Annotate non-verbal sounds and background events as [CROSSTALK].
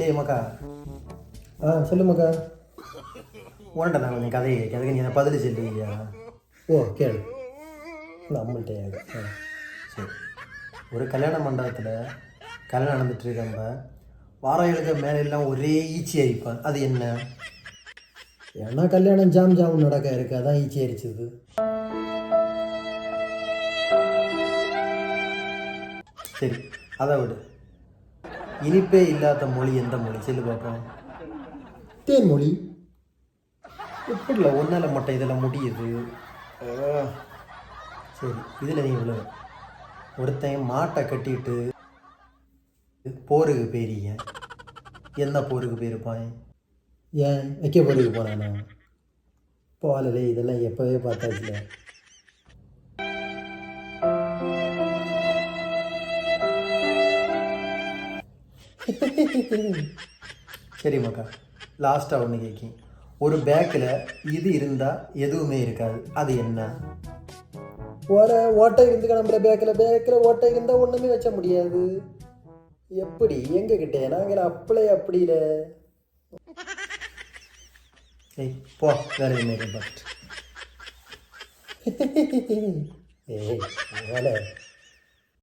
டேய் மக்கா ஆ சொல்லு மக்கா உன்ட்ட நான் கொஞ்சம் கதையை கதைக்கு நீ பதில் சொல்லுவியா ஓ கேளு. நம்மள்கிட்ட ஆ சரி. ஒரு கல்யாண மண்டபத்தில் கல்யாணம் நடந்துட்டு வாரம் வாராயிலுக்கு மேலே எல்லாம் ஒரே ஈச்சி அரிப்பான் அது என்ன? ஏன்னா கல்யாணம் ஜாம் ஜாம் நடக்க இருக்கு. அதான் ஈச்சி அரிச்சது சரி அதை விடு. இனிப்பே இல்லாத மொழி எந்த மொழி? சொல்லு பார்ப்போம் தேன்மொழி எப்படில ஒன்றால் மட்டும் இதெல்லாம் முடியுது. சரி இதில் நீ இவ்வளோ ஒருத்தன் மாட்டை கட்டிட்டு போருக்கு போயிருங்க எந்த போருக்கு போயிருப்பான் ஏன்? வைக்க போறதுக்கு போனானா போகலே இதெல்லாம் எப்போவே பார்த்தாச்சுல. சரி மக்கா. லாஸ்ட்டாக ஒன்று கேட்கி ஒரு பேக்கில் இது இருந்தால் எதுவுமே இருக்காது. அது என்ன? ஓர ஓட்டை இருந்து கிளம்புற பேக்கில் பேக்கில் ஓட்டை இருந்தால் ஒன்றுமே வச்ச முடியாது. எப்படி? எங்க கிட்டே நாங்கள் அப்பளே அப்படியில ஏய் போ. வேற என்ன [LAUGHS] ஏய் வேலை.